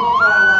不管了。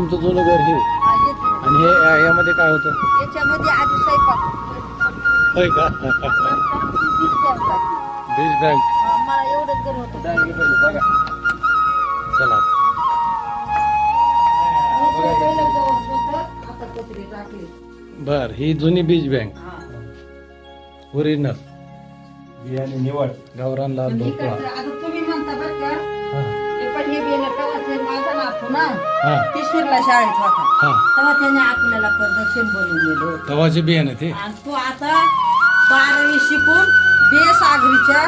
तुमचं जुनं घर हे? आणि हे यामध्ये काय होतं? याच्यामध्ये आधी स्वयंपाक होय का? वीस बँक आहे. बीज बँक हा, मला एवढंच घर होतं. बघा. चला. इकडे पहिलं गवत होतं, आता कचरे टाकले. बर ही जुनी बीज बँक हा. ओरिजिनल बियाणे निवड. गावरान लाल पण भोपळा इकडचं- आता तुम्ही म्हणता बरं का हा. हे पण हे का ते माझा नातू ना? हा. तिसरीला शाळेत होता. हा. तेव्हा त्याने आपल्याला प्रदक्षिण बनवून दिलं होतं. तवाचे बियाणे ते? आणि तो आता बारावी शिकून बेसागरीच्या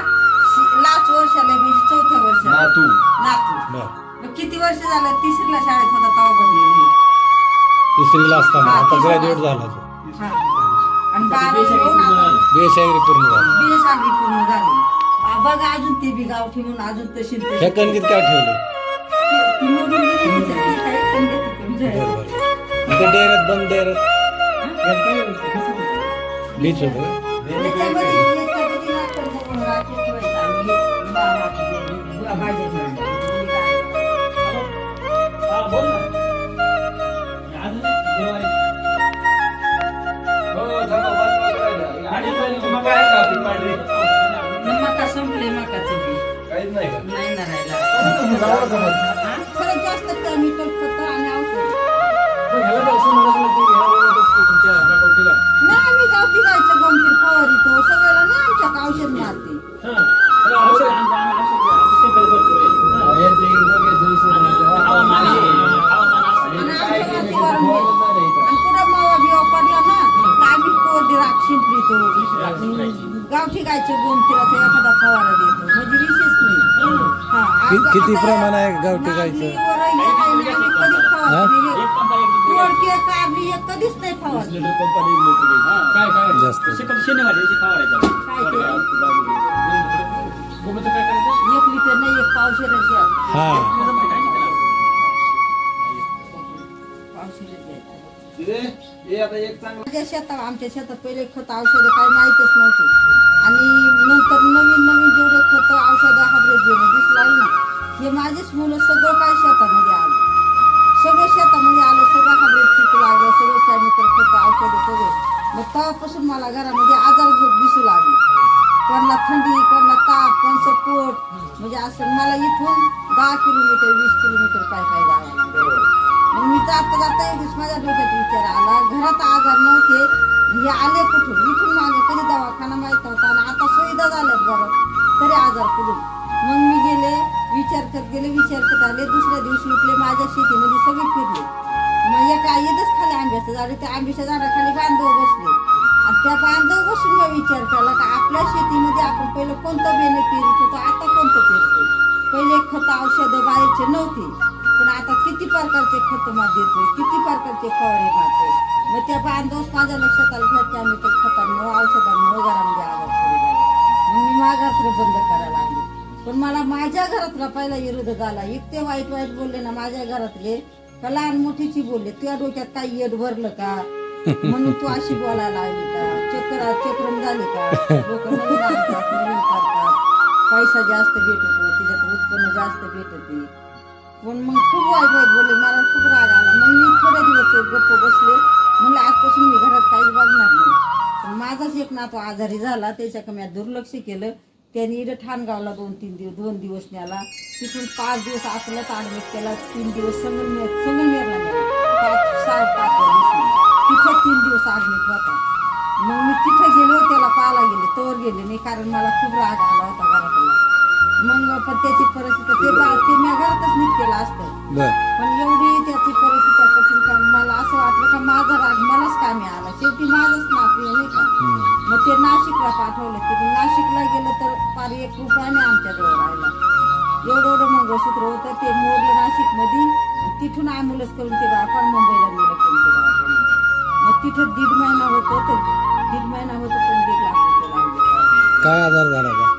लास्ट वर्षाला म्हणजे चौथ्या वर्षाला. नातू. नातू. बर. मग किती वर्ष झालं तिसरीला शाळेत होता तेव्हा बनलेली? तिसरीला असताना. हा, आता तिसरीला ग्रॅज्युएट. झाला तो. हा. आणि बारावी होऊन आता बेशागिरी पूर्ण झाला. बेसागरी पूर्ण झाली. आ, बघा अजून ते बी गावठी म्हणून अजून तशी. ह्या कणकीत काय ठेवलं? ती- ती मोडून गेली तिच्या, ती काय कणगी तिकडून बर. जाईल. बर आता डेऱ्यात बंद डेऱ्यात बीच होतं गावठी गायचे गोमतीराचा एखादा फवारा देतो. म्हणजे विशेष नाही. हा, कि- किती आता प्रमाण आहे गावठी गायचं? वरई हे काही नाही, आम्ही कधीच फवारणी नाही. दोडके, कारली हे कधीच नाही फवारली जास्त. काय ते? एक लिटर नाही एक पावशेरच द्या हा. हे आता एक चांगलं माझ्या शेतात आमच्या शेतात पहिले खत औषधं काही माहीतच नव्हते. आणि नंतर नवीन नवीन जेवढे खत औषधं हायब्रिड जेवढे दिसू लागले ना हे माझेच मुलं सगळं काय शेतामध्ये आलं. सगळं शेतामध्ये आलं सगळं हायब्रिड पीक लागलं सगळं केमिकल खत औषधं सगळं. मग तेव्हापासून मला घरामध्ये आजार झोप दिसू लागले. कोणाला थंडी कोणाला ताप कोणचं पोट. म्हणजे असं मला इथून दहा किलोमीटर वीस किलोमीटर काय काय जावं लागलं. मग मी जाता जाता एक दिवस माझ्या डोक्यात विचार आला घरात आजार नव्हते. हे आले कुठून? इथून मागे कधी दवाखाना माहीत नव्हता आणि आता सुविधा झाल्यात घरात तरी आजार कुठून? मग मी गेले विचार करत गेले विचार करत आले. दुसऱ्या दिवशी उठले माझ्या शेतीमध्ये सगळे फिरले. मग एका येतच खाली आंब्याचं झाड त्या आंब्याच्या झाडाखाली बांधव बसले. आणि त्या बांधव बसून मी विचार केला का आपल्या शेतीमध्ये आपण पहिलं कोणतं बेणं पेरत होतो? आता कोणतं पेरतो पहिले खत औषधं बाहेरचे नव्हते. प्रकारचे खत मात देतोय किती प्रकारचे फवारे मारतोय मग त्या बांधवच माझ्या लक्षात आलं घरच्या आम्ही ते खतांमुळे औषधांमुळे घरामध्ये आवाज सुरू झाला मग मी माघार बंद करायला लागले. पण मला माझ्या घरातला पहिला विरोध झाला. इतके वाईट वाईट बोलले ना माझ्या घरातले. का लहान मोठीची बोलले त्या डोक्यात काही येड भरलं का? म्हणून तू अशी बोलायला लागली का? चक्र चक्रम झाले का? लोक नवीन आणतात नवीन करतात. पैसा जास्त भेटतो तिच्यात उत्पन्न जास्त भेटते पण मग खूप वाईट वाईट बोलले. मला खूप राग आला. मग मी थोड्या दिवस गप्प बसले. म्हणलं आजपासून मी घरात काहीच बघणार नाही. पण माझाच एक नातो आजारी झाला. त्याच्या मी दुर्लक्ष केलं. त्यांनी इथं ठाणगावला दोन तीन दिवस दोन दिवस न्याला तिथून पाच दिवस आपल्याच ॲडमिट केला. तीन दिवस संगमनेर संगमनेरला पाच सहा पाच तिथं तीन दिवस ॲडमिट होता. मग मी तिथं गेलो. त्याला पाहायला गेले. तोवर गेले नाही. कारण मला खूप राग आला होता घरातला मग पण त्याची परिस्थिती ते बा ते मी घरातच नीट केलं असतं. बर. पण एवढी त्याची परिस्थिती कठीण का मला असं वाटलं का माझा राग मलाच कामी आला. शेवटी माझंच नातू आहे नाही का? मग ते नाशिकला पाठवलं. तिथून नाशिकला गेलं तर फार एक रुपयाने आमच्याजवळ राहिला. एवढं एवढं मंगळसूत्र होतं. ते मोडलं नाशिकमध्ये. आणि तिथून ॲम्ब्युलन्स करून ते आपण मुंबईला नेलं कोणते दवाखान्यात. मग तिथं दीड महिना होतं तर दीड महिना होतं पण दीड लाख रुपये लागले. काय आजार झाला का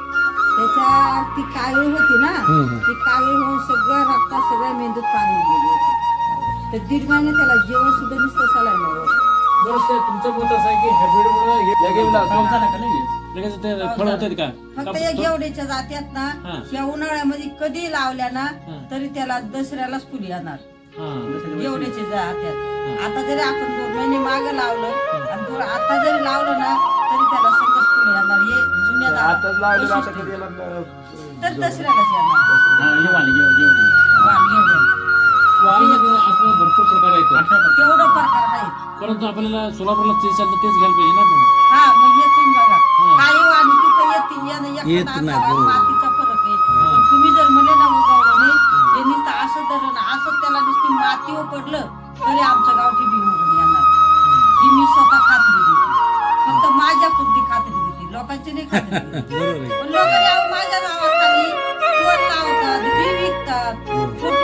त्याच्या ती कावीळ होती ना हम्म. ती कावीळ होऊन सगळं रक्तात सगळ्या मेंदूत पाणी गेली होती तर दीड महिने त्याला जेवण सुद्धा नुसतं सलाय नव्हतं बरं ते तुमचं मत असं आहे की हायब्रिडमुळे लगेच लावतो. काम झालं का लगेच लगेच ते फळ होतात का फक्त या घेवड्याच्या जात्यात ना हा. या उन्हाळ्यामध्ये कधी लावल्या ना हा. तरी त्याला दसऱ्यालाच फुल येणार हा. घेवड्याच्या जात्यात आता जरी आपण दोन महिने माग लावलं आणि दोन आता जरी लावलं ना तरी त्याला सगळंच फुल येणार हे आताच लावले आता. कधी तर हा, हे वाले. वाल भरपूर प्रकार आहेत केवढं प्रकार आहेत परंतु आपल्याला सोलापूरला जे चालतं तेच घ्यायला पाहिजे ना तुम्ही हा मग हे तुम्ही बघा हा. काही वाणी तिथं येते यानं येत एखादा नाही, असावा, बरोबर. मातीचा फरक आहे हा. पण तुम्ही जर म्हणले ना उगावलं नाही हे नुसतं असं धरण असंच त्याला नुसती मातीवर पडलं तरी आमच्या गावठी बी लोकांची नाही देते. बरोबर आहे पण लोकांनी अहो माझ्या नावाखाली टोल लावतात बी विकतात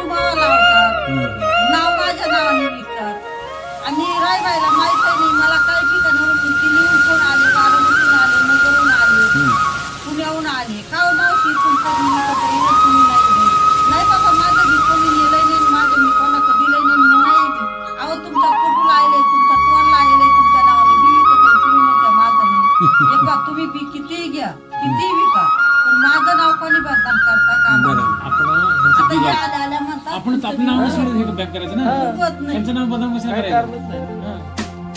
मावा लावतात हम्म. नाव माझ्या नावाने विकतात आणि रायबाईला माहीत नाही मला काही ठिकाणी कोण आले आपण आपलं नाव नसलं हे बॅक करायचं ना. नाही. त्यांचं नाव कशाला काय करायचं. हा.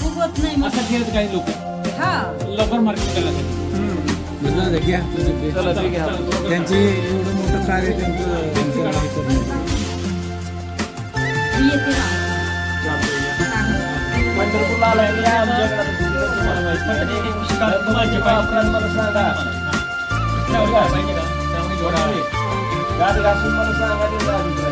उगवत नाही मग. असं केलं काही लोक. हा. लवकर मार्केट बरं, घ्या तुझं ते. चला ठीक आहे. त्यांची एवढं मोठं कार्य त्यांचं त्यांचं हे करून मी येते ना. पंढरपूरला आलाय मी आमच्याकडे. आता तुम्हाला माहीत हा, हा. एक. हा. मला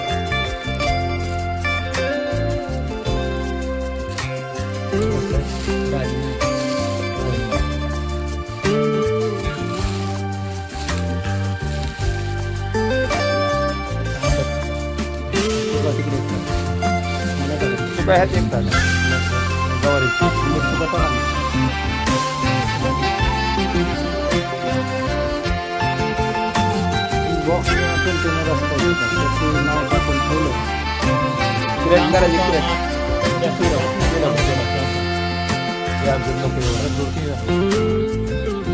करतो मोबाईलवर घे का? काळी भाजी भाजी अजून दोघे आणले टाका इकडे. तू काय ह्यात एक टाक. गवारी. Crate करायची, crate. हे अजून नको एवढं.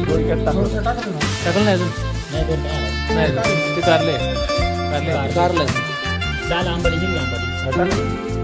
डोक्यात टाकलं. टाकलं नाही अजून नाही अजून. ते कारले कारले कारलं हा, टाक. टाकायला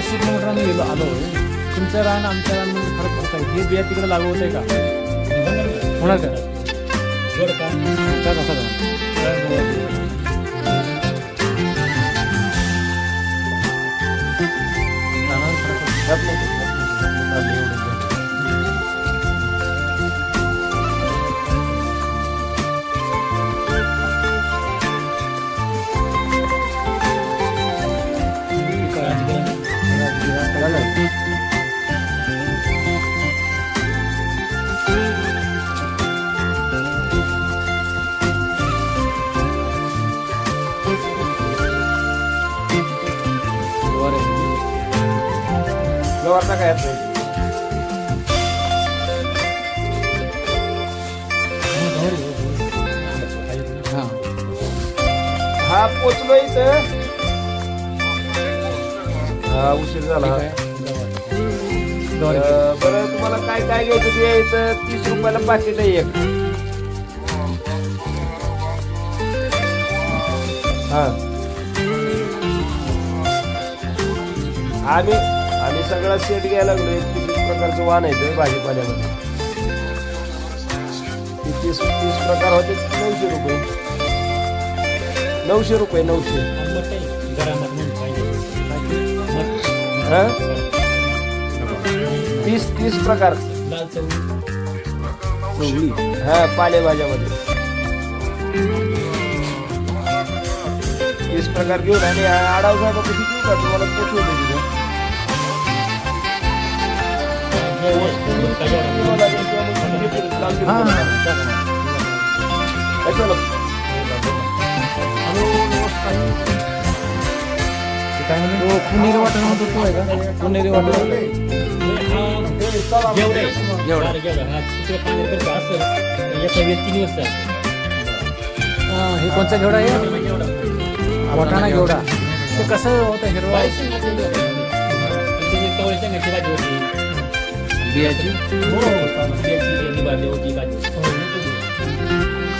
पाचशे किलोमीटर आम्ही गेलो आलो. तुमचं रान आमच्या रानमध्ये फरक पडत आहे. हे बिया तिकडे लागू होत आहे का? होणार. का टाका सगळं रानावर गवार टाका यात नाही. हा पोचलो इथं. हा उशीर झाला. अं, बरं तुम्हाला काय काय घ्यायचं ते इथं? तीस रुपयाला पाकिट आहे एक. हा. आम्ही सगळा सेट घ्यायला लागलो एक तीस प्रकारचं वाण आहे इथं भाजीपाल्यामध्ये. ते तीस तीस प्रकार होते नऊशे रुपये. नऊशे रुपये नऊशे. हा? तीस तीस प्रकार. हा पालेभाज्यामध्ये. तीस प्रकार घेऊन आणि आडाव का तुम्हाला पोचवतो तिथे? पुणेरी वाटण म्हणतो तो आहे? का पुणेरी वाटण एवढा हा, हे. कोणचा घेवडा आहे वाटाणा घेवडा ते कसं होतं. हिरवा बियाची?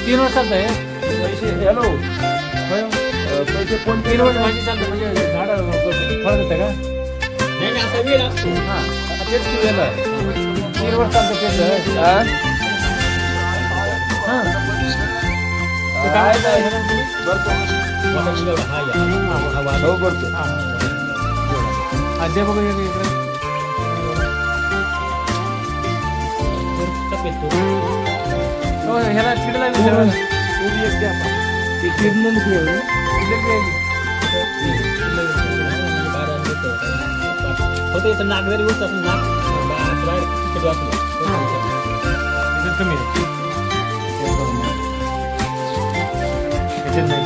तीन वर्षाचं आहे पैसे हॅलो पैसे फोन पे तीन वर्ष माझी चालतं म्हणजे झाड फरक होतं का? हा तेच की वेलं. तीन वर्ष चालतं तेच हा? हा? काय काय? नाही. बरं हो करतो अजय बघू इकडे. हो ह्याला किड लागली सगळं. तुम्ही एक द्या ती किडनं घेऊ नाग जरी उठत असेल नाक बाहेर तिकीट वाचलं याच्यात कमी आहे याच्यात नाही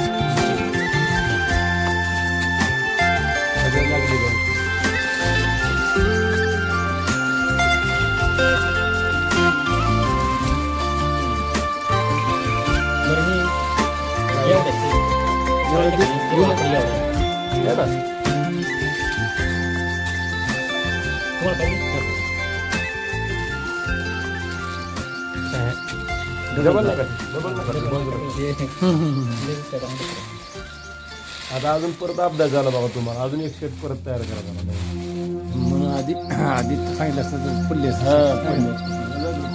डबल आता अजून परत अभ्यास झाला बाबा तुम्हाला. अजून एक सेट परत तयार करायचा मला. म्हणून आधी आधी सांगितलं असतं तर हा,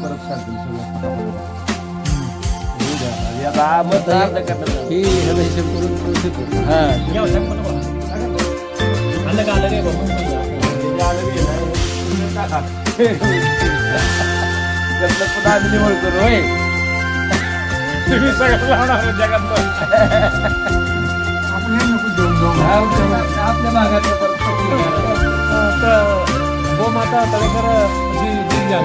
परत सांगतील आता हा हे करून व्यवस्थित होतं. हा. पुन्हा आम्ही निवड करू होय तुम्ही सगळं लावणार आपल्या भागात परत गोमाता तळेकर जी जिल्हा